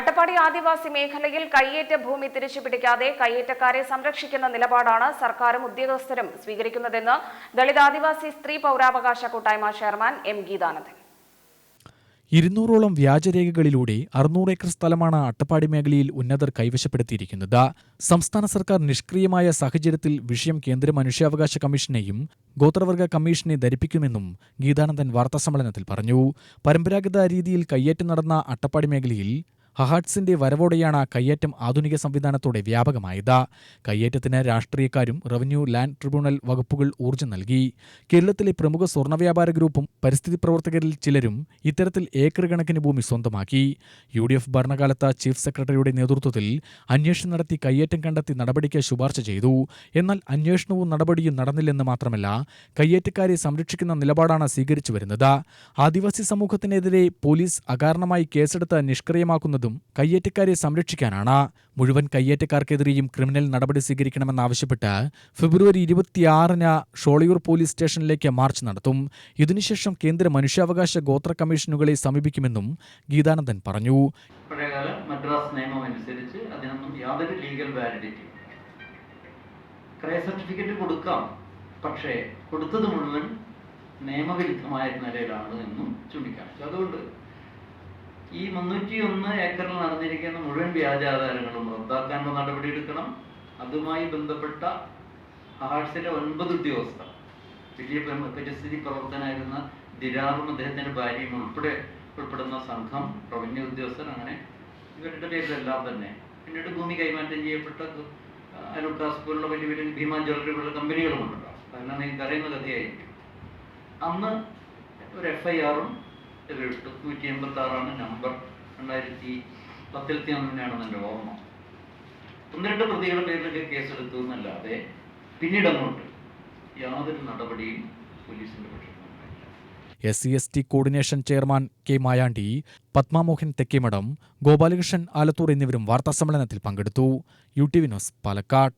അട്ടപ്പാടി ആദിവാസി മേഖലയിൽ കയ്യേറ്റ ഭൂമി തിരിച്ചുപിടിക്കാതെ കയ്യേറ്റക്കാരെ സംരക്ഷിക്കുന്ന നിലപാടാണ് സർക്കാരും ഉദ്യോഗസ്ഥരും സ്വീകരിക്കുന്നതെന്ന് ദളിത് ആദിവാസി സ്ത്രീ പൗരാവകാശ കൂട്ടായ്മ ചെയർമാൻ എം ഗീതാനന്ദൻ. ഇരുന്നൂറോളം വ്യാജരേഖകളിലൂടെ അറുന്നൂറ് ഏക്കർ സ്ഥലമാണ് അട്ടപ്പാടി മേഖലയിൽ ഉന്നതർ കൈവശപ്പെടുത്തിയിരിക്കുന്നത്. സംസ്ഥാന സർക്കാർ നിഷ്ക്രിയമായ സാഹചര്യത്തിൽ വിഷയം കേന്ദ്ര മനുഷ്യാവകാശ കമ്മീഷനെയും ഗോത്രവർഗ കമ്മീഷനെ ധരിപ്പിക്കുമെന്നും ഗീതാനന്ദൻ വാർത്താസമ്മേളനത്തിൽ പറഞ്ഞു. പരമ്പരാഗത രീതിയിൽ കയ്യേറ്റം നടന്ന അട്ടപ്പാടി മേഖലയിൽ ഹഹാട്സിന്റെ വരവോടെയാണ് കയ്യേറ്റം ആധുനിക സംവിധാനത്തോടെ വ്യാപകമായത്. കയ്യേറ്റത്തിന് രാഷ്ട്രീയക്കാരും റവന്യൂ ലാൻഡ് ട്രിബ്യൂണൽ വകുപ്പുകൾ ഊർജം നൽകി. കേരളത്തിലെ പ്രമുഖ സ്വർണ വ്യാപാര ഗ്രൂപ്പും പരിസ്ഥിതി പ്രവർത്തകരിൽ ചിലരും ഇത്തരത്തിൽ ഏക്കർ കണക്കിന് ഭൂമി സ്വന്തമാക്കി. യു ഡി എഫ് ഭരണകാലത്ത് ചീഫ് സെക്രട്ടറിയുടെ നേതൃത്വത്തിൽ അന്വേഷണം നടത്തി കയ്യേറ്റം കണ്ടെത്തി നടപടിക്ക് ശുപാർശ ചെയ്തു. എന്നാൽ അന്വേഷണവും നടപടിയും നടന്നില്ലെന്ന് മാത്രമല്ല കയ്യേറ്റക്കാരെ സംരക്ഷിക്കുന്ന നിലപാടാണ് സ്വീകരിച്ചു വരുന്നത്. ആദിവാസി സമൂഹത്തിനെതിരെ പോലീസ് അകാരണമായി കേസെടുത്ത് നിഷ്ക്രിയമാക്കുന്നതും കയ്യേറ്റക്കാരെ സംരക്ഷിക്കാനാണ്. മുഴുവൻ കയ്യേറ്റക്കാർക്കെതിരെയും ക്രിമിനൽ നടപടി സ്വീകരിക്കണമെന്നാവശ്യപ്പെട്ട് ഫെബ്രുവരി ഇരുപത്തിയാറിന് ഷോളിയൂർ പോലീസ് സ്റ്റേഷനിലേക്ക് മാർച്ച് നടത്തും. ഇതിനുശേഷം കേന്ദ്ര മനുഷ്യാവകാശ ഗോത്ര കമ്മീഷനുകളെ സമീപിക്കുമെന്നും ഗീതാനന്ദൻ പറഞ്ഞു. മദ്രാസ് നിയമം അനുസരിച്ച് അതിനൊന്നും യാതൊരു ലീഗൽ വാലിഡിറ്റി ക്രയ സർട്ടിഫിക്കറ്റ് കൊടുക്കാം. പക്ഷേ കൊടുത്തത് മുഴുവൻ നിയമവിരുദ്ധമായ നിലയിലാണ് എന്നും ചൂണ്ടിക്കാണിച്ചു. അതുകൊണ്ട് ഈ മുന്നൂറ്റി ഒന്ന് ഏക്കറിൽ നടന്നിരിക്കുന്ന മുഴുവൻ വ്യാജാധാരങ്ങളും റദ്ദാക്കാനുള്ള നടപടിയെടുക്കണം അതുമായി ബന്ധപ്പെട്ട ഹാർട്സിലെ ഒൻപത് ഉദ്യോഗസ്ഥർ വലിയ പരിസ്ഥിതി പ്രവർത്തനായിരുന്ന ദിരാറും അദ്ദേഹത്തിന്റെ ഭാര്യയും ഉൾപ്പെടെ ഉൾപ്പെടുന്ന സംഘം റവന്യൂ ഉദ്യോഗസ്ഥർ അങ്ങനെ ഇവരുടെ പേരിലെല്ലാം തന്നെ പിന്നീട് ഭൂമി കൈമാറ്റം ചെയ്യപ്പെട്ട അലുക്കാസ് പോലുള്ള വലിയ വലിയ ഭീമാ ജ്വല്ലറി പോലുള്ള കമ്പനികളും ഉണ്ടല്ലോ അതെല്ലാം നിങ്ങൾക്ക് അറിയുന്ന കഥയായിരിക്കും. അന്ന് ഒരു എഫ് ഐ ആറും നൂറ്റി എൺപത്തി ആറാണ് നമ്പർ രണ്ടായിരത്തി പത്തിലത്തി ഒന്നിനാണെന്ന് എന്റെ ഓർമ്മ. ഒന്ന് രണ്ട് പ്രതികളുടെ പേരിലൊക്കെ കേസെടുത്തു എന്നല്ലാതെ പിന്നീട് അങ്ങോട്ട് യാതൊരു നടപടിയും പോലീസിന്റെ പക്ഷത്തുനിന്നുണ്ടായില്ല. S C S T coordination chairman K Mayandi Padmamohan Thekkemadom Gopalakrishnan Alathur എന്നിവരും വാർത്താസമ്മേളനത്തിൽ പങ്കെടുത്തു. U T V news Palakkad.